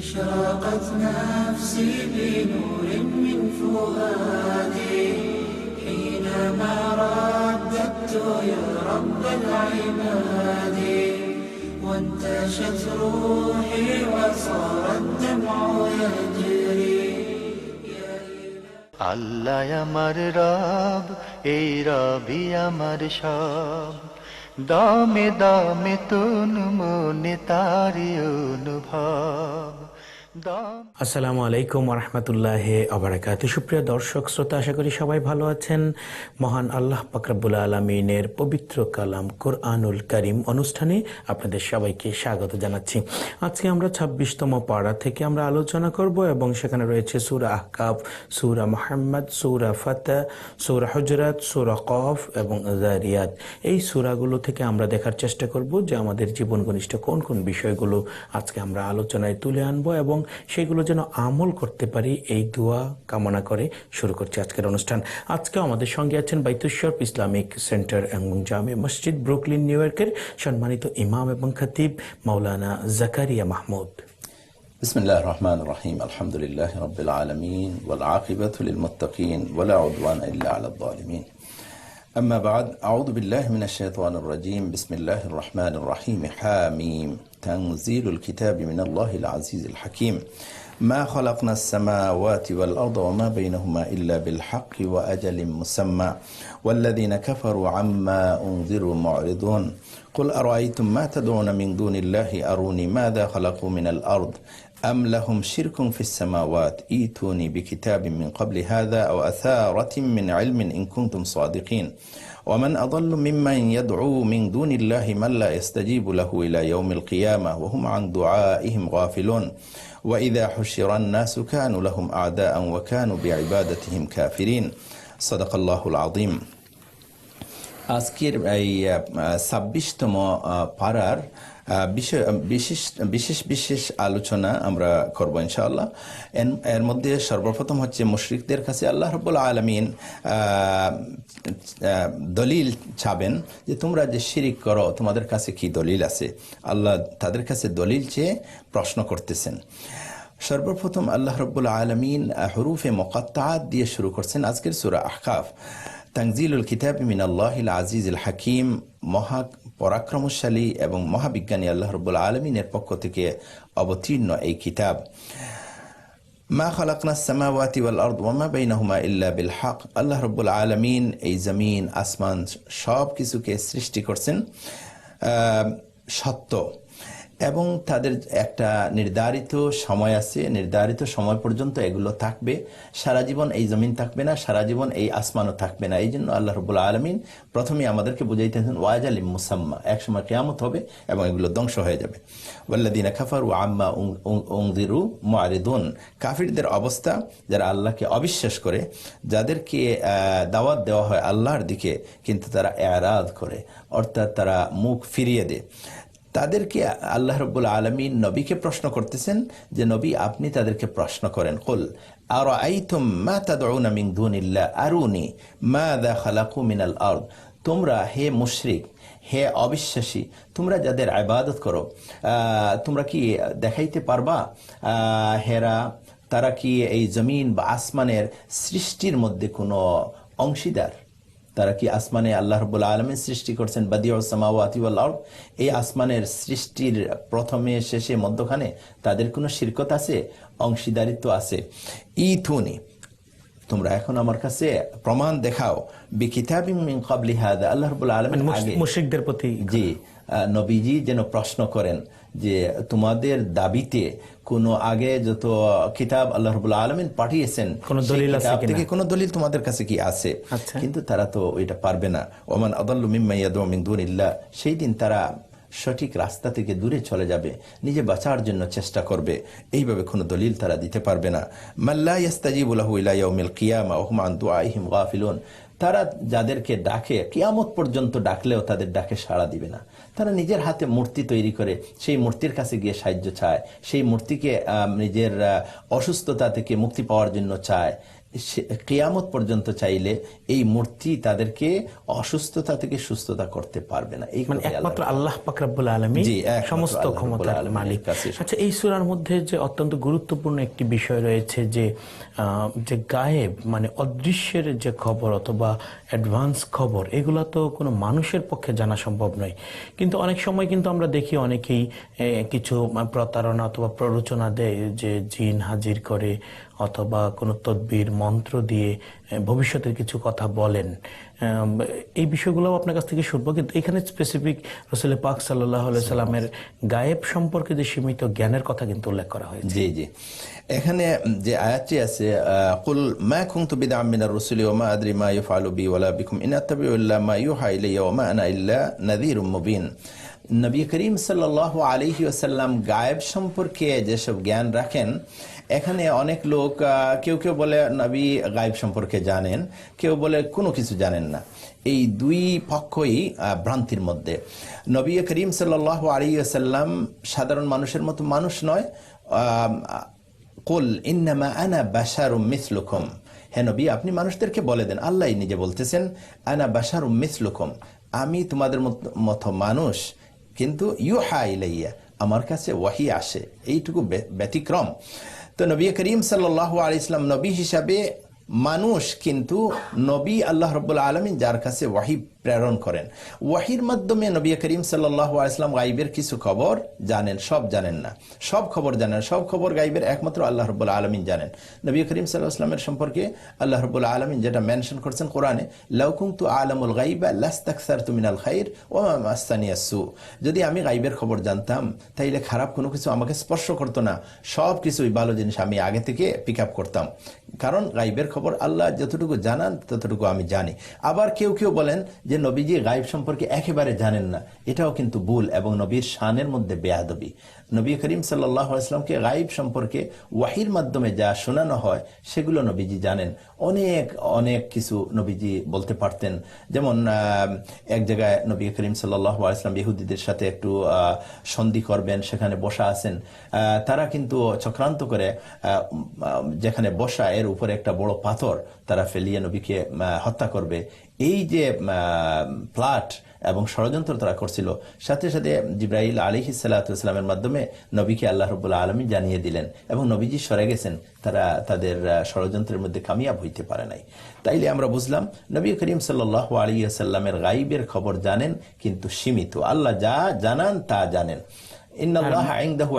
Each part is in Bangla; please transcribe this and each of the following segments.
أشرقت نفسي بنور من فؤادي حينما رددت يا رب العباد وانتشت روحي وصار الدمع يجري আল্লাহ আমার রব এই রবি আমার সব দামে দামে তুন মনে তারি অনুভব দাম আসসালামু আলাইকুম রহমতুল্লাহ আবরাকাত সুপ্রিয় দর্শক, শ্রোতা, আশা করি সবাই ভালো আছেন। মহান আল্লাহ পাকরাবুল আলমিনের পবিত্র কালাম কোরআনুল করিম অনুষ্ঠানে আপনাদের সবাইকে স্বাগত জানাচ্ছি। আজকে আমরা ছাব্বিশতম পাড়া থেকে আমরা আলোচনা করব এবং সেখানে রয়েছে সুরা আহকাব সুরা মোহাম্মদ, সুরা ফাতা সুরা হজরত, সুরা কফ এবং জারিয়াত। এই সুরাগুলো থেকে আমরা দেখার চেষ্টা করব যে আমাদের জীবন ঘনিষ্ঠ কোন কোন বিষয়গুলো আজকে আমরা আলোচনায় তুলে আনব এবং সেগুলো যেন আমল করতে পারি এই দোয়া কামনা করে শুরু করছি আজকের অনুষ্ঠান আজকেও আমাদের সঙ্গে আছেন বাইতুশ্বর ইসলামিক সেন্টার এবং জামে মসজিদ ব্রুকলিন নিউ ইয়র্কের সম্মানিত ইমাম এবং খতিব মাওলানা জাকারিয়া মাহমুদ بسم الله الرحمن الرحيم الحمد لله رب العالمين والعاقبة للمتقين ولا عدوان إلا على الظالمين أما بعد أعوذ بالله من الشيطان الرجيم بسم الله الرحمن الرحيم حاميم تنزيل الكتاب من الله العزيز الحكيم. ما خلقنا السماوات والأرض وما بينهما إلا بالحق وأجل مسمى. والذين كفروا عما أنذروا معرضون. قل أرأيتم ما تدعون من دون الله؟ أروني ماذا خلقوا من الأرض؟ أم لهم شرك في السماوات إيتوني بكتاب من قبل هذا أو أثارة من علم إن كنتم صادقين ومن أضل ممن يدعو من دون الله من لا يستجيب له إلى يوم القيامة وهم عن دعائهم غافلون وإذا حشر الناس كانوا لهم أعداء وكانوا بعبادتهم كافرين صدق الله العظيم আজকের এই ছাব্বিশতম পাড়ার আহ, বিষয় বিশেষ বিশেষ বিশেষ আলোচনা আমরা করব ইনশাআল্লাহ। এর- মধ্যে সর্বপ্রথম হচ্ছে মুশরিকদের কাছে আল্লাহ রব্বুল আলমিন দলিল ছাবেন যে তোমরা যে শিরিক করো, তোমাদের কাছে কি দলিল আছে? আল্লাহ তাদের কাছে দলিল চেয়ে প্রশ্ন করতেছেন। সর্বপ্রথম আল্লাহ রব্বুল আলমিন হরুফে মোকাত্তাত দিয়ে শুরু করছেন আজকের সুরা আহকাফ। তাংজিলুল কিতাব মিন আল্লাহিল আজিজুল হাকিম, মহা পরাক্রমশালী এবং মহাবিজ্ঞানী আল্লাহ রব্বুল আলমিনের পক্ষ থেকে অবতীর্ণ এই কিতাব। মা খালাকনা সামাওয়াতি ওয়াল আরদ ওয়া মা বাইনাহুমা ইল্লা বিল হক। আল্লাহ রাব্বুল আলামিন এই জমিন, আসমান সব কিছুকে সৃষ্টি করছেন সত্য। এবং তাদের একটা নির্ধারিত সময় আছে, নির্ধারিত সময় পর্যন্ত এগুলো থাকবে। সারা জীবন এই জমিন থাকবে না, সারা জীবন এই আসমানও থাকবে না। এই জন্য আল্লাহ রবুল আলমিন প্রথমে আমাদেরকে বুঝাইতেছেন ওয়াজ আলিম মুসাম্মা। একসময় কেয়ামত হবে এবং এগুলো ধ্বংস হয়ে যাবে। ওয়াল্লাদিনা খাফার ও আম্মা উংদিরু মারিদুন কাফিরদের অবস্থা যারা আল্লাহকে অবিশ্বাস করে, যাদেরকে দাওয়াত দেওয়া হয় আল্লাহর দিকে, কিন্তু তারা এরাদ করে, অর্থাৎ তারা মুখ ফিরিয়ে দেয়। তাদেরকে আল্লাহ রব্বুল আলমিন নবীকে প্রশ্ন করতেছেন যে, নবী, আপনি তাদেরকে প্রশ্ন করেন। কুল আর আইতুম মা তাদউনা মিন দুনিল্লাহ? আরুনি, মাযা খালাকু মিনাল আরদ? তোমরা হে মুশরিক, হে অবিশ্বাসী, তোমরা যাদের আবাদত করো তোমরা কি দেখাইতে পারবা? হেরা, তারা কি এই জমিন বা আসমানের সৃষ্টির মধ্যে কোনো অংশীদার? তারা কি আসমানে আল্লাহ রবুল্লা আলমের সৃষ্টি করছেন? এই আসমানের সৃষ্টির প্রথমে শেষে মধ্যখানে তাদের কোনো শিরকত আছে? অংশীদারিত্ব আছে। ই থুনি তোমরা এখন আমার কাছে প্রমাণ দেখাও। বিকিতাবিম মিন ক্বাবলি হাদা আল্লাহ রবুল্লা আলমের আগে মুশ্রিকদের প্রতি জি নবীজি যেন প্রশ্ন করেন যে তোমাদের দাবিতে কোনো আগে যত কিতাব আল্লাহ রবুল্লা আলমিন পাঠিয়েছেন কোনো দলিল? থেকে কোনো দলিল তোমাদের কাছে কি আছে? আচ্ছা। কিন্তু তারা তো ওইটা পারবে না। ওমান আদাল্লু মিম্মা মিন দুনিল্লাহ সেই দিন তারা সঠিক রাস্তা থেকে দূরে চলে যাবে নিজে বাঁচার জন্য চেষ্টা করবে। এইভাবে কোনো দলিল তারা দিতে পারবে না। মাল্লা ইয়াস্তাজিবু লাহু ইলা ইয়াউমিল কিয়ামা ওয়া হুম আন দুআইহিম গাফিলুন। তারা যাদেরকে ডাকে, কিয়ামত পর্যন্ত ডাকলেও তাদের ডাকে সাড়া দিবে না। তারা নিজের হাতে মূর্তি তৈরি করে, সেই মূর্তির কাছে গিয়ে সাহায্য চায়, সেই মূর্তিকে নিজের অসুস্থতা থেকে মুক্তি পাওয়ার জন্য চায়। কিয়ামত পর্যন্ত চাইলে এই মূর্তি তাদেরকে অসুস্থতা থেকে সুস্থতা করতে পারবে না। এই মানে একমাত্র আল্লাহ পাকরাবুল আলমী সমস্ত আলামিনের মালিক। আচ্ছা এই সুরার মধ্যে যে অত্যন্ত গুরুত্বপূর্ণ একটি বিষয় রয়েছে যে যে গায়েব মানে অদৃশ্যের যে খবর অথবা অ্যাডভান্স খবর এগুলো তো কোনো মানুষের পক্ষে জানা সম্ভব নয়। কিন্তু অনেক সময় কিন্তু আমরা দেখি অনেকেই কিছু প্রতারণা অথবা প্ররোচনা দেয় যে জিন হাজির করে অথবা কোনো তদবির, মন্ত্র দিয়ে ভবিষ্যতের কিছু কথা বলেন। এই বিষয়গুলো আপনার কাছ থেকে শুনব। কিন্তু এখানে স্পেসিফিক রসুল পাক সাল্লাহ সাল্লামের গায়েব সম্পর্কে যে সীমিত জ্ঞানের কথা কিন্তু উল্লেখ করা হয়েছে। জি জি। এখানে যে আয়াতটি আছে কুল মা কুনতু বিদআম মিনার রুসুলি ওয়া মা আদরি মা ইফআলু বি ওয়ালা বিকুম ইন আত্তাবিউ ইল্লা মা ইউহা ইলাইয়া ওয়া মা আনা ইল্লা নাযীরুম মুবিন। নবী করিম সাল্লাল্লাহু আলাইহি ওয়াসাল্লাম গায়েব সম্পর্কে যেসব জ্ঞান রাখেন এখানে অনেক লোক কেউ কেউ বলে, নবী গায়েব সম্পর্কে জানেন। কেউ বলে, কোনো কিছু জানেন না। এই দুই পক্ষই ভ্রান্তির মধ্যে। নবী করিম সাল্লাল্লাহু আলাইহি ওয়াসাল্লাম সাধারণ মানুষের মতো মানুষ নয়। কুল ইন্নামা আনা বাশারুম মিসলুকুম। হে নবী, আপনি মানুষদেরকে বলে দেন, আল্লাহ নিজে বলতেছেন, আনা বাশারুম মিসলুকুম। আমি তোমাদের মত- মানুষ, কিন্তু ইউহা ইলাইয়া, আমার কাছে ওয়াহি আসে। এইটুকু ব্যতিক্রম। তো নবী করিম সাল্লাহ আলাইসলাম নবী হিসাবে মানুষ কিন্তু নবী আল্লাহ রব্বুল আলমিন যার কাছে ওয়াহি প্রেরণ করেন। ওয়াহির মাধ্যমে নবী করিম সাল্লাহ আলাইসলাম গাইবের কিছু খবর জানেন, সব জানেন না। সব খবর জানেন, সব খবর গাইবের একমাত্র আল্লাহ রব্বুল আলমিন জানেন। নবী করিম সাল্লাহ আসলামের সম্পর্কে আল্লাহ রব্বুল আলমিন যেটা মেনশন করছেন কোরআনে লাউকুম তু আলমুল গাইবা লাস্তাকসার তুমিনাল খাইর ও যদি আমি গাইবের খবর জানতাম, তাইলে খারাপ কোনো কিছু আমাকে স্পর্শ করতো না। সব কিছুই ভালো জিনিস আমি আগে থেকে পিক আপ করতাম। কারণ গাইবের খবর আল্লাহ যতটুকু জানান, ততটুকু আমি জানি। আবার কেউ কেউ বলেন যে নবীজি গায়েব সম্পর্কে একেবারে জানেন না, এটাও কিন্তু ভুল এবং নবীর শানের মধ্যে বেয়াদবি। নবী করিম সাল্লাহ আসলামকে গাইব সম্পর্কে ওয়াহির মাধ্যমে যা শোনানো হয়, সেগুলো নবীজি জানেন। অনেক অনেক কিছু নবীজি বলতে পারতেন। যেমন এক জায়গায় নবী করিম সাল্লাহ আসলাম ইহুদিদের সাথে একটু সন্ধি করবেন, সেখানে বসা আছেন। তারা কিন্তু চক্রান্ত করে যেখানে বসা, এর উপরে একটা বড় পাথর তারা ফেলিয়ে নবীকে হত্যা করবে। এই যে প্লাট এবং ষড়যন্ত্র তারা করছিল সাথে সাথে জিব্রাইল আলী সাল্লাহামের মাধ্যমে নবীকে আল্লাহ রবুল্লা আলমী জানিয়ে দিলেন এবং নবীজি সরে গেছেন তারা তাদের ষড়যন্ত্রের মধ্যে কামিয়াব হইতে পারে নাই। তাইলে আমরা বুঝলাম নবী করিম সাল্লাহ আলী সাল্লামের গাইবের খবর জানেন কিন্তু সীমিত। আল্লাহ যা জানান তা জানেন। ইনদাহু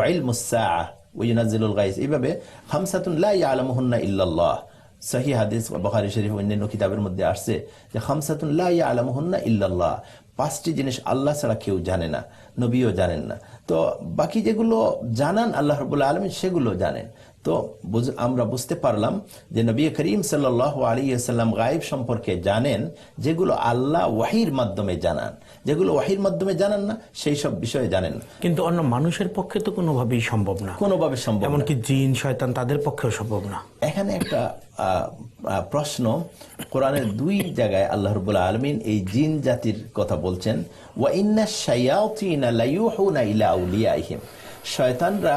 ইউনাজ্জিলুল গাইস। এইভাবে খামসাতুন লা ইয়ালামুহুন্না ইল্লাল্লাহ। সহি হাদিস বা বখারি শরীফ অন্যান্য কিতাবের মধ্যে আসছে যে, খামসাতুন লা ইয়ালামুহুন্না ইল্লাল্লাহ। পাঁচটি জিনিস আল্লাহ ছাড়া কেউ জানে না, নবীও জানেন না। তো বাকি যেগুলো জানান আল্লাহ রবুল্লা আলমিন, সেগুলো জানেন। তো আমরা বুঝতে পারলাম যে নবী করিম সাল্লাহ আলী সাল্লাম গায়েব সম্পর্কে জানেন, যেগুলো আল্লাহ ওয়াহির মাধ্যমে জানান। যেগুলো ওয়াহির মাধ্যমে জানেন না সেই সব বিষয়ে জানেন না। কিন্তু অন্য মানুষের পক্ষে তো কোনোভাবেই সম্ভব না। কোনোভাবে সম্ভব এমনকি জিন শয়তান তাদের পক্ষেও সম্ভব না। এখানে একটা প্রশ্ন কোরআনের দুই জায়গায় আল্লাহ রবুল্লা আলমিন এই জিন জাতির কথা বলছেন ওয়া ইন্না শায়াতিনা লাইয়ুহুনা ইলা আউলিয়াইহিম। শয়তানরা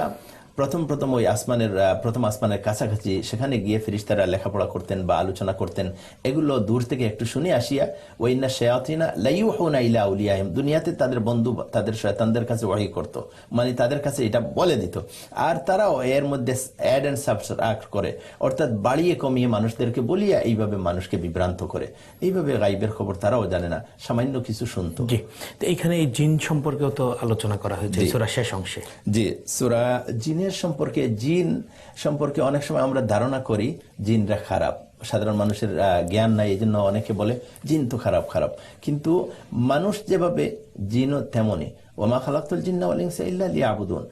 প্রথম প্রথম ওই আসমানের প্রথম আসমানের কাছাকাছি সেখানে গিয়ে ফিরিস্তারা লেখাপড়া করতেন বা আলোচনা করতেন। এগুলো দূর থেকে একটু শুনে আসিয়া ওই ইন্না শায়াতিনা লাইয়ুহুনা ইলা আউলিয়াইহিম দুনিয়াতে তাদের বন্ধু তাদের শয়তানদের কাছে ওয়াহি করত। মানে তাদের কাছে এটা বলে দিত। আর তারাও এর মধ্যে অ্যাড অ্যান্ড সাবস্ট্রাক্ট করে। অর্থাৎ বাড়িয়ে কমিয়ে মানুষদেরকে বলিয়া এইভাবে মানুষকে বিভ্রান্ত করে। এইভাবে গাইবের খবর তারাও জানে না। সামান্য কিছু শুনতো। জি। তো এখানে এই জিন সম্পর্কেও তো আলোচনা করা হয়েছে সুরা শেষ অংশে। জি। সুরা জিনের সম্পর্কে, জিন সম্পর্কে অনেক সময় আমরা ধারণা করি, জিনরা খারাপ। সাধারণ মানুষের জ্ঞান নাই এই জন্য অনেকে বলে, জিন তো খারাপ খারাপ। কিন্তু মানুষ যেভাবে জিনও তেমনই। ওমা খালাক্তুল জিন্না ওয়াল ইনসা ইল্লা লিয়াবুদুন।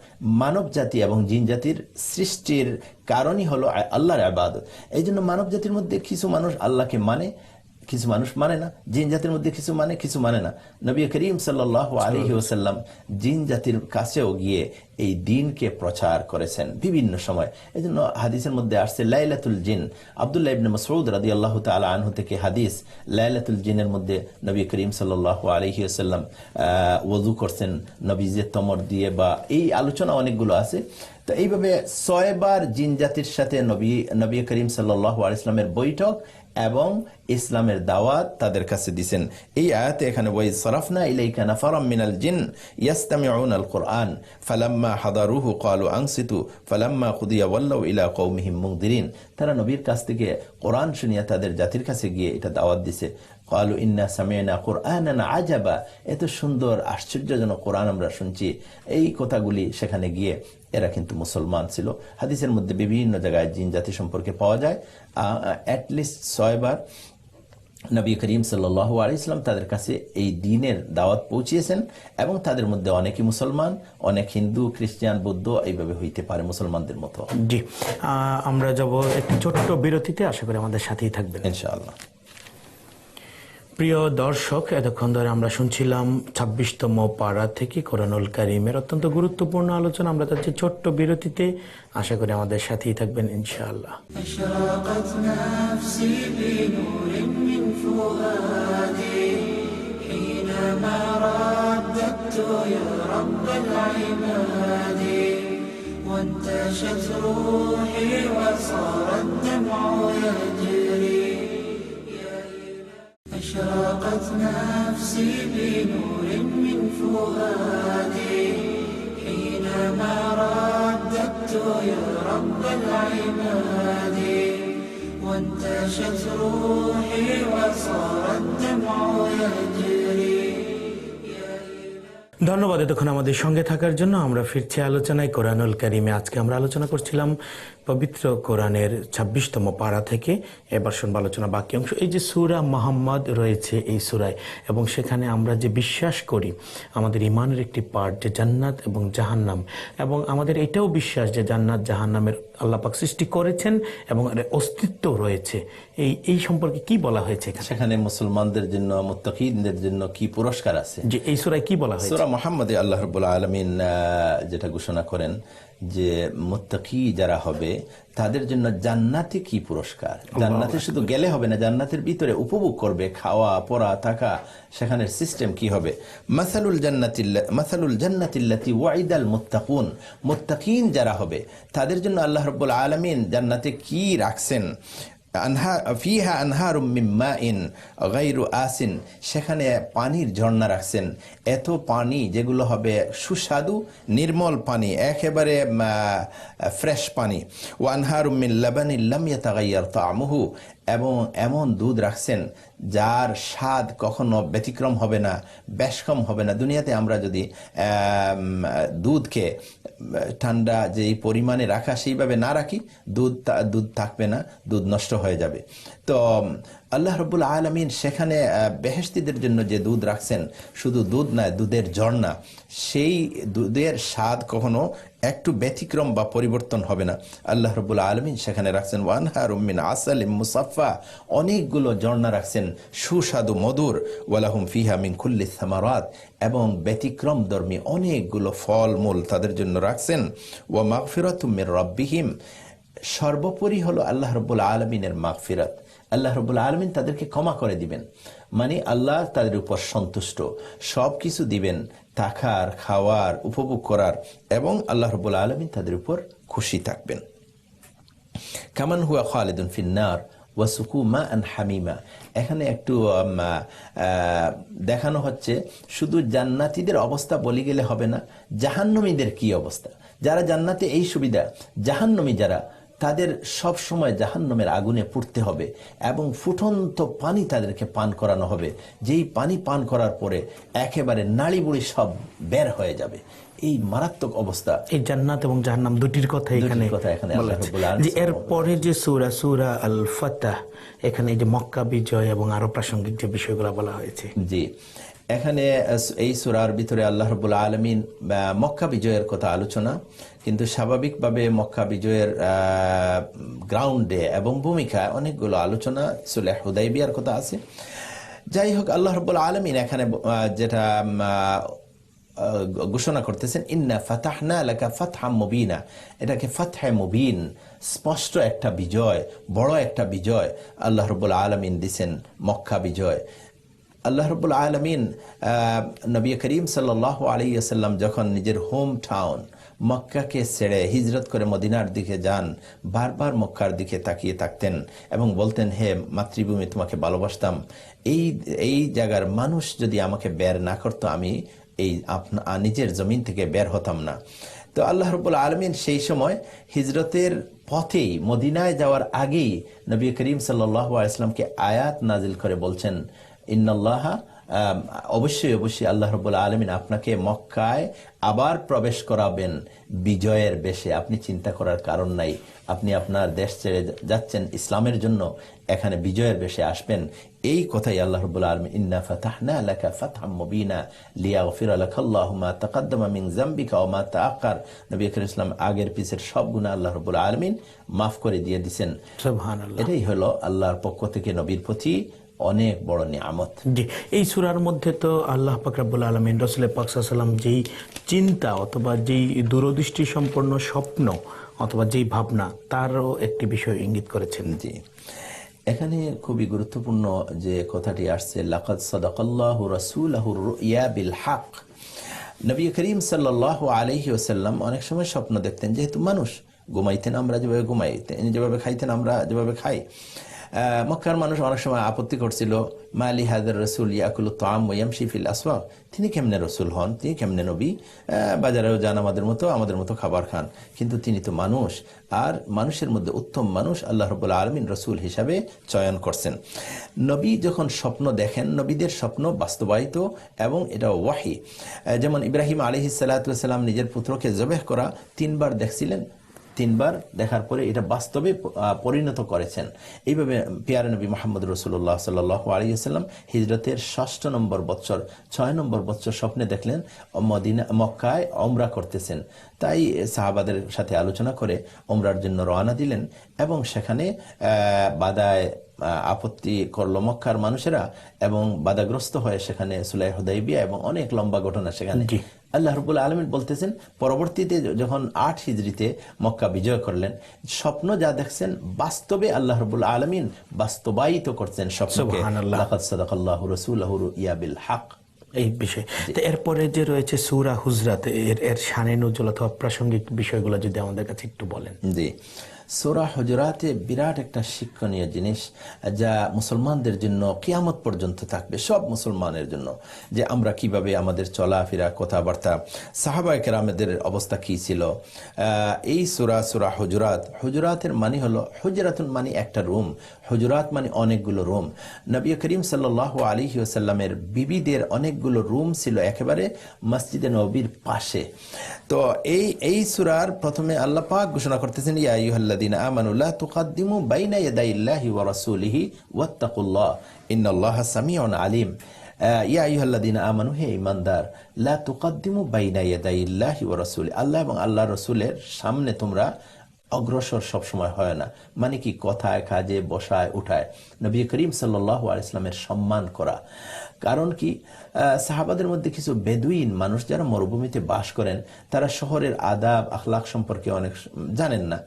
মানব জাতি এবং জিন জাতির সৃষ্টির কারণই হলো আল্লাহর আবাদত। এই জন্য মানব জাতির মধ্যে কিছু মানুষ আল্লাহকে মানে কিছু মানুষ মানে না। জিন জাতির মধ্যে কিছু মানে কিছু মানে না। নবী করিম সাল্লাহ আলহি ওসাল্লাম জিন জাতির কাছেও গিয়ে এই দিনকে প্রচার করেছেন বিভিন্ন সময়। এই জন্য হাদিসের মধ্যে আসছে, লাইলাতুল জিন। আবদুল্লাহ ইবনে মসউদ রাদি আল্লাহ তালা আনহু থেকে হাদিস, লাইলাতুল জিনের মধ্যে নবী করিম সাল্লাহ আলহি ওসাল্লাম ওযু করছেন নবীজের তমর দিয়ে বা এই আলোচনা অনেকগুলো আছে। তো এইভাবে ছয়বার জিন জাতির সাথে নবী নবী করিম সাল্লাহ ইসলামের বৈঠক এবং ইসলামের দাওয়াত তাদের কাছে দিছেন। এই আয়াতে এখানে ওই সরাফনা ইলাইকা নাফারাম মিনাল জিন ইয়াস্তামিউন আল কোরআন, ফালাম্মা হাদারুহু ক্বালু আনসিতু ফালাম্মা কুদিয়া ওয়াল্লাউ ইলা কওমিহিম মুনদিরিন। তারা নবীর কাছ থেকে কোরআন শুনিয়া তাদের জাতির কাছে গিয়ে এটা দাওয়াত দিছে। কালু ইন্না সামিনা কোরআন আজাবা। এত সুন্দর, আশ্চর্যজনক কোরআন আমরা শুনছি। এই কথাগুলি সেখানে গিয়ে এরা কিন্তু মুসলমান ছিল। হাদিসের মধ্যে বিভিন্ন জায়গায় জিন জাতি সম্পর্কে পাওয়া যায়। অ্যাটলিস্ট ছয়বার নবী করিম সাল্লাহ আলাইসলাম তাদের কাছে এই দিনের দাওয়াত পৌঁছিয়েছেন এবং তাদের মধ্যে অনেকে মুসলমান অনেক হিন্দু খ্রিস্টান বৌদ্ধ এইভাবে হইতে পারে মুসলমানদের মতো। জি। আহ, আমরা যাব একটি ছোট্ট বিরতিতে আশা করি আমাদের সাথেই থাকবেন। ইনশাআল্লাহ। প্রিয় দর্শক এতক্ষণ ধরে আমরা শুনছিলাম ছাব্বিশতম পাড়া থেকে কোরআনুল কারিমের অত্যন্ত গুরুত্বপূর্ণ আলোচনা। আমরা যাচ্ছি ছোট্ট বিরতিতে আশা করি আমাদের সাথেই থাকবেন ইনশাআল্লাহ। رب العباد وانتشت روحي وصار الدمع يجري. أشرقت نفسي بنور من فؤادي حينما رددت يا رب العباد وانتشت روحي وصار الدمع يجري. ধন্যবাদ এতক্ষণ আমাদের সঙ্গে থাকার জন্য। আমরা ফিরছি আলোচনায়। কোরআনুল কারিমে আজকে আমরা আলোচনা করছিলাম পবিত্র কোরআনের ছাব্বিশতম পাড়া থেকে এবার শুনব আলোচনা বাকি অংশ। এই যে সুরা মোহাম্মদ রয়েছে এই সুরায় এবং সেখানে আমরা যে বিশ্বাস করি আমাদের ইমানের একটি পার্ট যে জান্নাত এবং জাহান্নাম এবং আমাদের এটাও বিশ্বাস যে জান্নাত জাহান্নামের আল্লাপাক সৃষ্টি করেছেন এবং এর অস্তিত্ব রয়েছে। এই এই সম্পর্কে কি বলা হয়েছে সেখানে মুসলমানদের জন্য মুত্তাকিদের জন্য কি পুরস্কার আছে? যে এই সুরায় কি বলা হয়েছে? সুরা মোহাম্মদে আল্লাহ রবুল্লা আলমিন যেটা ঘোষণা করেন যে মোত্তাকি যারা হবে তাদের জন্য জান্নাতে কি পুরস্কার? জান্নাতে শুধু গেলে হবে না জান্নাতের ভিতরে উপভোগ করবে খাওয়া পড়া থাকা সেখানের সিস্টেম কি হবে? মাসালুল জান্নাতিল্লা মাসালুল জান্নাতিল্লাতি ওয়াইদাল মুত্তাকুন। মুত্তাকিন যারা হবে তাদের জন্য আল্লাহ রব্বুল আলমিন জান্নাতে কি রাখছেন? ফিহা আনহার মিন মাইন গায়রু আসিন সেখানে পানির ঝর্ণা রাখছেন। এত পানি যেগুলো হবে সুস্বাদু, নির্মল পানি, একেবারে ফ্রেশ পানি। ও আনহারুম মিন লাবানিন লাম ইয়াতাগাইয়ার তা'মুহু এবং এমন দুধ রাখছেন যার স্বাদ কখনো ব্যতিক্রম হবে না বেশকম হবে না। দুনিয়াতে আমরা যদি দুধকে ঠান্ডা যেই পরিমাণে রাখা সেইভাবে না রাখি দুধ দুধ থাকবে না দুধ নষ্ট হয়ে যাবে। তো আল্লাহ রবুল আলমিন সেখানে আহ, বেহেশতিদের জন্য যে দুধ রাখছেন শুধু দুধ নয় দুধের ঝর্ণা সেই দুধের স্বাদ কখনো একটু ব্যতিক্রম বা পরিবর্তন হবে না। আল্লাহ রবুল আলমিন সেখানে রাখছেন ওয়ানহা রুমিন আসালিম মুসাফা অনেকগুলো ঝর্ণা রাখছেন, সুস্বাদু মধুর। ওয়ালাহুম ফিহা মিন কুল্লি সামারাত। এবং ব্যতিক্রম ধর্মী অনেকগুলো ফল মূল তাদের জন্য রাখছেন, ওয়া মাগফিরাতুমির রব্বিহিম। সর্বোপরি হলো আল্লাহ রব্বুল আলমিনের মাগফিরাত। আল্লাহ রব্বুল আলমিন তাদেরকে ক্ষমা করে দিবেন। মানে আল্লাহ তাদের উপর সন্তুষ্ট। সব কিছু দিবেন থাকার, খাওয়ার, উপভোগ করার এবং আল্লাহ রব্বুল আলমিন তাদের উপর খুশি থাকবেন। কামান হুয়া খালিদুন ফিন্নার ওয়াসুকু মা আন হামিমা। এখানে একটু দেখানো হচ্ছে, শুধু জান্নাতীদের অবস্থা বলে গেলে হবে না, জাহান্নমীদের কি অবস্থা? যারা জান্নাতে এই সুবিধা, জাহান্নমী যারা তাদের সব সময় জাহান্নমের আগুনে পুড়তে হবে এবং ফুটন্ত পানি তাদেরকে পান করানো হবে। যেই পানি পান করার পরে একেবারে নাড়ি বুড়ি সব বের হয়ে যাবে। এই মারাত্মক অবস্থা। এই জান্নাত এবং জাহান্নাম দুটির কথা এখানে কথা এখানে যে এর পরে যে সূরা সূরা আল ফাতাহ এখানে এই যে মক্কা বিজয় এবং আরও প্রাসঙ্গিক যে বিষয়গুলো বলা হয়েছে। জি। এখানে এই সুরার ভিতরে আল্লাহ রবুল আলমিন মক্কা বিজয়ের কথা আলোচনা, কিন্তু স্বাভাবিকভাবে মক্কা বিজয়ের গ্রাউন্ডে এবং ভূমিকা অনেকগুলো আলোচনা সুলেহ হুদাইবিয়ার কথা আছে। যাই হোক, আল্লাহ রবুল আলমিন এখানে যেটা ঘোষণা করতেছেন, ইন্না ফাতাহনা লাকা ফাতহা মুবিনা। এটাকে ফাতহে মুবিন, স্পষ্ট একটা বিজয়, বড় একটা বিজয় আল্লাহ রবুল আলমিন দিছেন, মক্কা বিজয়। আল্লাহ রবুল আলমিন নবী করিম সাল্লাহ আলাইসাল্লাম যখন নিজের হোম টাউন মক্কাকে ছেড়ে হিজরত করে মদিনার দিকে যান, বারবার মক্কার দিকে তাকিয়ে থাকতেন এবং বলতেন, হে মাতৃভূমি, তোমাকে ভালোবাসতাম। এই এই জায়গার মানুষ যদি আমাকে বের না করতো, আমি এই আপনা নিজের জমিন থেকে বের হতাম না। তো আল্লাহ রবুল আলমিন সেই সময় হিজরতের পথেই মদিনায় যাওয়ার আগেই নবী করিম সাল্লাহ ইসলামকে আয়াত নাজিল করে বলছেন ইন্নআল্লাহ আম, অবশ্যই অবশ্যই আল্লাহ রবুল আলমিন আপনাকে মক্কায় আবার প্রবেশ করাবেন বিজয়ের বেশে। আপনি চিন্তা করার কারণ নাই। আপনি আপনার দেশ ছেড়ে যাচ্ছেন ইসলামের জন্য এখানে বিজয়ের বেশে আসবেন। এই কথাই আল্লাহ রবুল আলম ইন্না ফাতাহনা লাকা ফাতহাম মুবিনা লিয়াগফির লাকা আল্লাহু মা তাকাদ্দামা মিন যামবিকা ওয়া মা তাআখার নবী করিম ইসলাম আগের পিছের সব গুনাহ আল্লাহ রবুল আলমিন মাফ করে দিয়ে দিছেন। এটাই হলো আল্লাহর পক্ষ থেকে নবীর প্রতি অনেক বড় নিয়ামত। জি এই সুরার মধ্যে তো আল্লাহ পাকরাবুল আলমিন রসুল পাকসাল্লাম যেই চিন্তা অথবা যেই দূরদৃষ্টি সম্পন্ন স্বপ্ন অথবা যেই ভাবনা তারও একটি বিষয় ইঙ্গিত করেছেন। জি। এখানে খুবই গুরুত্বপূর্ণ যে কথাটি আসছে লাকাদ সাদাকাল্লাহু রাসূলাহু রুইয়া বিল হক নবী করিম সাল্লাল্লাহু আলাইহি ওয়াসাল্লাম অনেক সময় স্বপ্ন দেখতেন যেহেতু মানুষ ঘুমাইতেন আমরা যেভাবে ঘুমাই তিনি যেভাবে খাইতেন আমরা যেভাবে খাই। মক্কার মানুষ অনেক সময় আপত্তি করছিল, মালি হাজার রসুল ইয়াকুল তাম ওয়াম শিফিল আসওয়াক? তিনি কেমনে রসুল হন? তিনি কেমনে নবী? বাজারেও যান আমাদের মতো আমাদের মতো খাবার খান। কিন্তু তিনি তো মানুষ, আর মানুষের মধ্যে উত্তম মানুষ আল্লাহ রবুল্লা আলমিন রসুল হিসাবে চয়ন করছেন। নবী যখন স্বপ্ন দেখেন, নবীদের স্বপ্ন বাস্তবায়িত এবং এটা ওয়াহি। যেমন ইব্রাহিম আলহি সাল্লাতাম নিজের পুত্রকে জবেহ করা তিনবার দেখছিলেন তিনবার দেখার পরে এটা বাস্তবে পরিণত করেছেন। এইভাবে পিয়ার নবী মোহাম্মদ রসুল্লাহ সাল্লাহ আলিয়াল্লাম হিজরতের ষষ্ঠ নম্বর বছর ছয় নম্বর বছর স্বপ্নে দেখলেন, মদিনা, মক্কায় অমরা করতেছেন। তাই সাহাবাদের সাথে আলোচনা করে ওমরার জন্য রওনা দিলেন এবং সেখানে বাদায় আপত্তি করল মক্কার মানুষেরা এবং বাধাগ্রস্ত হয়ে সেখানে সুলাই হুদাইবিয়া এবং অনেক লম্বা ঘটনা সেখানে। আল্লাহ রবুল আলমিন বলতেছেন পরবর্তীতে যখন আট হিজড়িতে মক্কা বিজয় করলেন স্বপ্ন যা দেখছেন বাস্তবে আল্লাহ রবুল আলমিন বাস্তবায়িত করছেন স্বপ্নকে। রাসূলাহু রুইয়া এই বিষয়। তো এরপরে যে রয়েছে সুরা হুজরাত এর এর শানে নজল অথবা প্রাসঙ্গিক বিষয়গুলো যদি আমাদের কাছে একটু বলেন। জি। সোরা হজরাতে বিরাট একটা শিক্ষণীয় জিনিস যা মুসলমানদের জন্য কিয়ামত পর্যন্ত থাকবে, সব মুসলমানের জন্য। যে আমরা কীভাবে আমাদের চলাফেরা, কথাবার্তা সাহাবা কেরামেদের অবস্থা কি ছিল। এই সুরা সুরা হজরাত, হজরাতের মানে হলো হজরাতুন মানে একটা রুম। হজরাত মানে অনেকগুলো রুম। নবী করিম সাল্লাহ আলী ওসাল্লামের বিবিদের অনেকগুলো রুম ছিল একেবারে মসজিদে নবীর পাশে। তো এই এই সুরার প্রথমে আল্লাহ পাক ঘোষণা করতেছেন, ইয়া আইয়ুহাল্লাযীনা আমানু লা তুকাদ্দিমু বাইনা ইয়াদাইল্লাহি ওয়া রাসূলিহি ওয়াত্তাকুল্লাহ, ইন্নাল্লাহা সামিউন আলিম। ইয়া আইয়ুহাল্লাযীনা আমানু, হে ঈমানদার, লা তুকাদ্দিমু বাইনা ইয়াদাইল্লাহি ওয়া রাসূলি আল্লাহ এবং আল্লাহর রাসূলের সামনে তোমরা অগ্রসর সবসময় হয় না। মানে কি? কথায়, কাজে, বসায়, উঠায়। নবী করিম সাল্লাহ ইসলামের সম্মান করা। কারণ কি? সাহাবাদের মধ্যে কিছু বেদুইন মানুষ যারা মরুভূমিতে বাস করেন, তারা শহরের আদাব আখলাক সম্পর্কে অনেক জানেন না।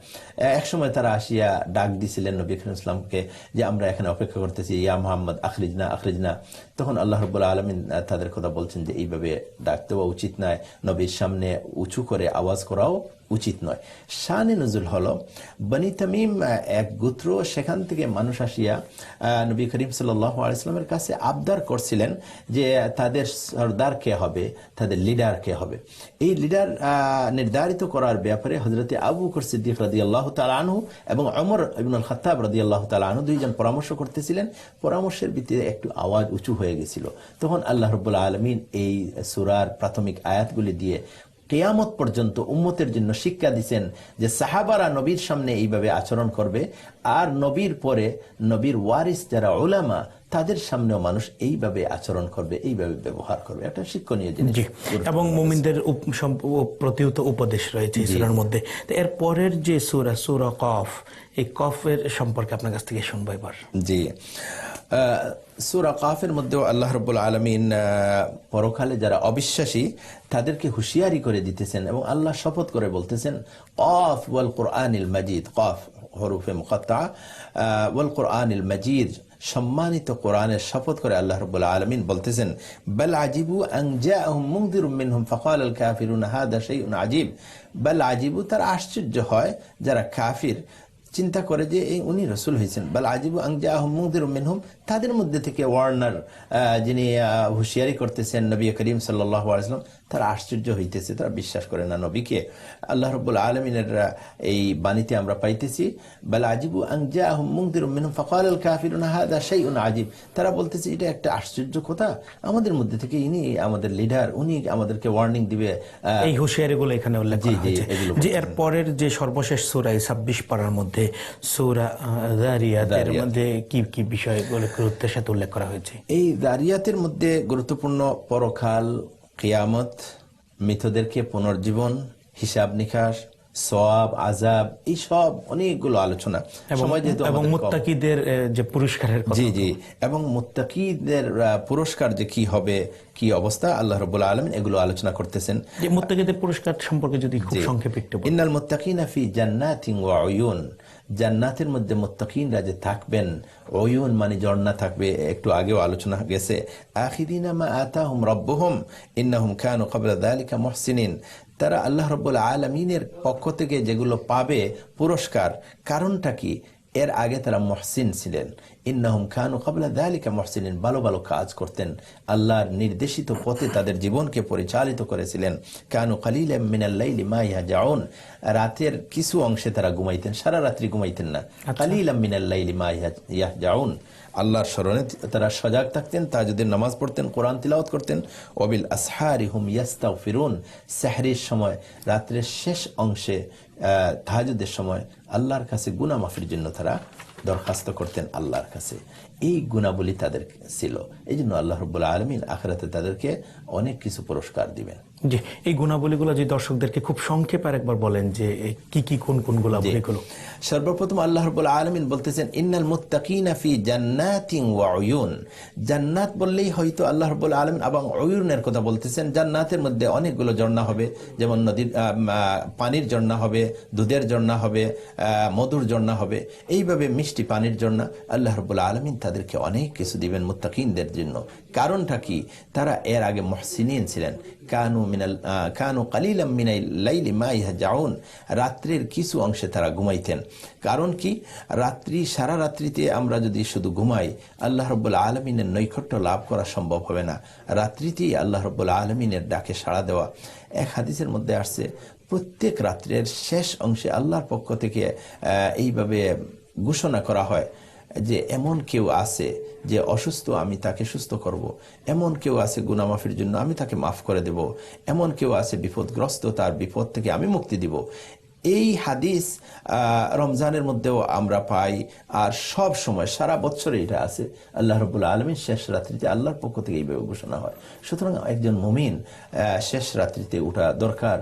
একসময় তারা আসিয়া ডাক দিছিলেন নবী করিম ইসলামকে যে, আমরা এখানে অপেক্ষা করতেছি, ইয়া মোহাম্মদ, আখরিজনা আখরিজনা। তখন আল্লাহ রবুল্লা আলমিন তাদের কথা বলছেন যে, এইভাবে ডাক দেওয়া উচিত নয়। নবীর সামনে উঁচু করে আওয়াজ করাও উচিত নয়। শানে নজুল হলো, বনি তামিম এক গোত্র, সেখান থেকে মানুষ আসিয়া নবী করিম সাল্লামের কাছে আবদার করছিলেন যে তাদের সর্দার কে হবে, তাদের লিডার কে হবে। এই লিডার নির্ধারিত করার ব্যাপারে হজরতে আবু বকর সিদ্দিক রাদি আল্লাহ আনহু এবং অমর ইবনুল খতাব রাদি আল্লাহ আনহু দুইজন পরামর্শ করতেছিলেন। পরামর্শের ভিত্তিতে একটু আওয়াজ উঁচু হয়ে গেছিল। তখন আল্লাহ রবুল্লা আলমিন এই সুরার প্রাথমিক আয়াতগুলি দিয়ে কেয়ামত পর্যন্ত উম্মতের জন্য শিক্ষা দিচ্ছেন যে সাহাবারা নবীর সামনে এইভাবে আচরণ করবে। আর নবীর পরে নবীর ওয়ারিস যারা ওলামা তাদের সামনেও মানুষ এইভাবে আচরণ করবে এইভাবে ব্যবহার করবে। একটা শিক্ষণীয় জিনিস। এবং মুমিনদের প্রতিহত উপদেশ রয়েছে সূরার মধ্যে। এর পরের যে সুরা সুরা কফ এই কফের সম্পর্কে আপনার কাছ থেকে শুনব এবার। জি। সুরা কাফের মধ্যেও আল্লাহ রব্বুল আলমিন পরকালে যারা অবিশ্বাসী তাদেরকে হুঁশিয়ারি করে দিতেছেন এবং আল্লাহ শপথ করে বলতেছেন কফ ওয়াল কোরআনিল মাজিদ। কফ হরুফে মুকাত্তা ওয়াল কোরআনিল মাজিদ। সম্মানিত কোরআনের শপথ করে আল্লাহ রবুল্লা আলমিন বলতেছেন, বেল আজিবু আংজাহুম মুংদিরুম মিনহুম ফাকাল আল আজিব বল আজিবু তার আশ্চর্য হয়, যারা কাফির। চিন্তা করে যে, এই উনি রসুল হয়েছেন বেল আজিবু আংজাহুম আহমদির মিনহুম তাদের মধ্যে থেকে ওয়ার্নার যিনি হুঁশিয়ারি করতেছেন নবী করিম আলাইসলাম তারা আশ্চর্য হইতেছে তারা বিশ্বাস করে না নবীকে। আল্লাহ রব্বুল আলমিনের এই বাণীতে আমরা পাইতেছি বল আজিবু আজিব তারা বলতেছে এটা একটা আশ্চর্য কথা আমাদের মধ্যে থেকে ইনি আমাদের লিডার উনি আমাদেরকে ওয়ার্নিং দিবে। এই হুঁশিয়ারিগুলো এখানে উল্লেখ যে এর পরের যে সর্বশেষ সুরাই ছাব্বিশ পাড়ার মধ্যে সুরা মধ্যে কি কি বিষয়গুলো গুরুত্বের সাথে উল্লেখ করা হয়েছে। এই দারিয়াতের মধ্যে গুরুত্বপূর্ণ পরকাল কিয়ামত মৃতদেরকে পুনর্জীবন হিসাব নিকাশ সওয়াব আজাব এই সব অনেকগুলো আলোচনা। সময় যেহেতু এবং মুত্তাকিদের যে পুরস্কারের জি জি। এবং মুত্তাকিদের পুরস্কার যে কি হবে কি অবস্থা আল্লাহ রবুল আলম এগুলো আলোচনা করতেছেন। যে মুত্তাকিদের পুরস্কার সম্পর্কে যদি খুব সংক্ষেপে একটু। ইন্নাল মুত্তাকিনা ফি জান্নাতিন ওয়া উয়ুন। জান্নাতের মধ্যে মোত্তাকিনরা যে থাকবেন, অয়ুন মানে ঝর্ণা থাকবে, একটু আগেও আলোচনা গেছে। আখিরিনা মা আতাহুম রব্বুহুম, ইন্নাহুম কানু ক্বাবলা আলিকা মহসিনিন। তারা আল্লাহ রব আলমিনের পক্ষ থেকে যেগুলো পাবে পুরস্কার, কারণটা কি? এর আগে তারা মহসিন ছিলেন। ইন্নাহুম খানু কাবলা দালিকা মহসিনিন ভালো ভালো কাজ করতেন। আল্লাহর নির্দেশিত পথে তাদের জীবনকে পরিচালিত করেছিলেন। কানু কালিল মিনাল্লাইলি মা ইয়াজাউন। রাতের কিছু অংশে তারা ঘুমাইতেন সারা রাত্রি ঘুমাইতেন না। কালিল মিনাল্লাইলি মা ইয়াজাউন আল্লাহর স্মরণে তারা সজাগ থাকতেন তাজুদের নামাজ পড়তেন কোরআন তিলাওত করতেন। অবিল আসহারি হুম ইয়াস্তাও ফিরুন সাহরির সময় রাত্রের শেষ অংশে তাহাজুদের সময় আল্লাহর কাছে গুনা মাফির জন্য তারা দরখাস্ত করতেন আল্লাহর কাছে। এই গুণাবলী তাদের ছিল। এই জন্য আল্লাহ রবুল্লা আলমিন আখরাতে তাদেরকে অনেক কিছু পুরস্কার দিবেন। জি এই গুণাবলীগুলো যে দর্শকদেরকে খুব সংক্ষেপে আরেকবার বলেন যে কি কি কোন কোন গুণাবলীগুলো সর্বপ্রথম আল্লাহ রব্বুল আলমিন বলতেছেন ইন্নাল মুত্তাকিনা ফি জান্নাতিন ওয়া উয়ুন। জান্নাত বললেই হয়তো আল্লাহ রব্বুল আলমিন এবং উয়ুনের কথা বলতেছেন। জান্নাতের মধ্যে অনেকগুলো ঝর্ণা হবে যেমন নদীর পানির ঝর্ণা হবে দুধের ঝর্ণা হবে মধুর ঝর্ণা হবে। এইভাবে মিষ্টি পানির ঝর্ণা আল্লাহ রব্বুল আলমিন তাদেরকে অনেক কিছু দিবেন মুত্তাকিনদের জন্য। কারণটা কি? তারা এর আগে মহসিনিন ছিলেন। কানু মিনাল কানু কালিলাম মিনাই লাইলি মা যাউন রাত্রির কিছু অংশে তারা ঘুমাইতেন। কারণ কি? রাত্রি, সারা রাত্রিতে আমরা যদি শুধু ঘুমাই, আল্লাহ রব্বুল আলমিনের নৈকট্য লাভ করা সম্ভব হবে না। রাত্রিতেই আল্লাহ রব্বুল আলমিনের ডাকে সাড়া দেওয়া। এক হাদিসের মধ্যে আসছে, প্রত্যেক রাত্রের শেষ অংশে আল্লাহর পক্ষ থেকে এইভাবে ঘোষণা করা হয়। যে এমন কেউ আছে যে অসুস্থ, আমি তাকে সুস্থ করব। এমন কেউ আছে গুনামাফির জন্য, আমি তাকে মাফ করে দেব এমন কেউ আছে বিপদগ্রস্ত, তার বিপদ থেকে আমি মুক্তি দিব এই হাদিস রমজানের মধ্যেও আমরা পাই আর সব সময়, সারা বছরে এটা আছে। আল্লাহ রবুল্লা আলমীর শেষ রাত্রিতে আল্লাহর পক্ষ থেকে এইভাবে ঘোষণা হয়। সুতরাং একজন মুমিন শেষ রাত্রিতে উঠা দরকার।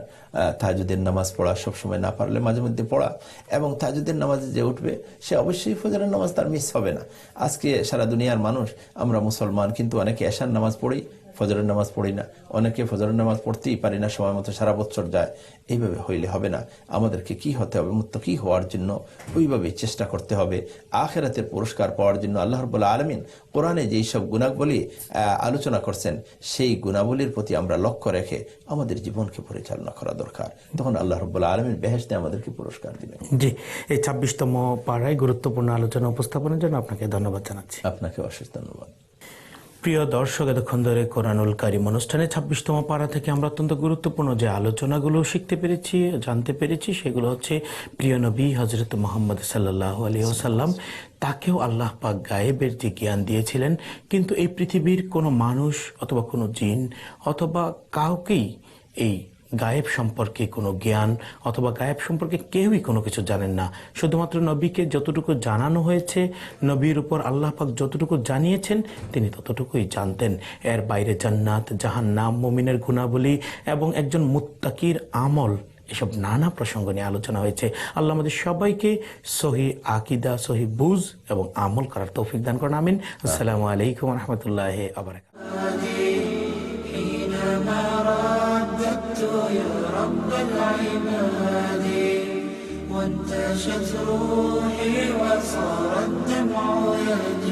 তাজুদের নামাজ পড়া সবসময় না পারলে মাঝে মধ্যে পড়া এবং তাজুদের নামাজে যে উঠবে, সে অবশ্যই ফজরের নামাজ তার মিস হবে না। আজকে সারা দুনিয়ার মানুষ, আমরা মুসলমান, কিন্তু অনেকে এশার নামাজ পড়ি ফজরের নামাজ পড়ি না। অনেকে ফজরের নামাজ পড়তেই পারি না সময় মতো সারা বছর যায়। এইভাবে হইলে হবে না। আমাদেরকে কি হতে হবে? মুত্তকি হওয়ার জন্য ওইভাবে চেষ্টা করতে হবে। আখেরাতের পুরস্কার পাওয়ার জন্য আল্লাহ রব্বুল্লা আলমিন কোরআনে যেই সব গুণাবলী আহ, আলোচনা করছেন সেই গুণাবলীর প্রতি আমরা লক্ষ্য রেখে আমাদের জীবনকে পরিচালনা করা দরকার। তখন আল্লাহ রব্বুল্লা আলমিন বেহেস্তে আমাদেরকে পুরস্কার দিবেন। জি এই ছাব্বিশতম পাড়ায় গুরুত্বপূর্ণ আলোচনা উপস্থাপনের জন্য আপনাকে ধন্যবাদ জানাচ্ছি। আপনাকে অশেষ ধন্যবাদ। প্রিয় দর্শক, এতক্ষণ ধরে কোরআনুল কারিম অনুষ্ঠানে ছাব্বিশতম পাড়া থেকে আমরা অত্যন্ত গুরুত্বপূর্ণ যে আলোচনাগুলো শিখতে পেরেছি, জানতে পেরেছি, সেগুলো হচ্ছে প্রিয় নবী হজরত মোহাম্মদ সাল্লাহ আলী ওসাল্লাম তাকেও আল্লাহ পাক গায়েবের যে জ্ঞান দিয়েছিলেন, কিন্তু এই পৃথিবীর কোনো মানুষ অথবা কোনো জিন অথবা কাউকেই এই গায়েব সম্পর্কে কোনো জ্ঞান অথবা গায়েব সম্পর্কে কেউই কোনো কিছু জানেন না। শুধুমাত্র নবীকে যতটুকু জানানো হয়েছে, নবীর উপর আল্লাহ পাক যতটুকু জানিয়েছেন, তিনি ততটুকুই জানতেন। এর বাইরে জান্নাত, জাহান্নাম, মমিনের গুণাবলী এবং একজন মুত্তাকির আমল, এসব নানা প্রসঙ্গ নিয়ে আলোচনা হয়েছে। আল্লাহ আমাদের সবাইকে সহি আকিদা, সহি বুঝ এবং আমল করার তৌফিক দান করেন। আমিন। আসসালামু আলাইকুম রহমতুল্লাহ আবার عاشت روحي وصارت دمع يدي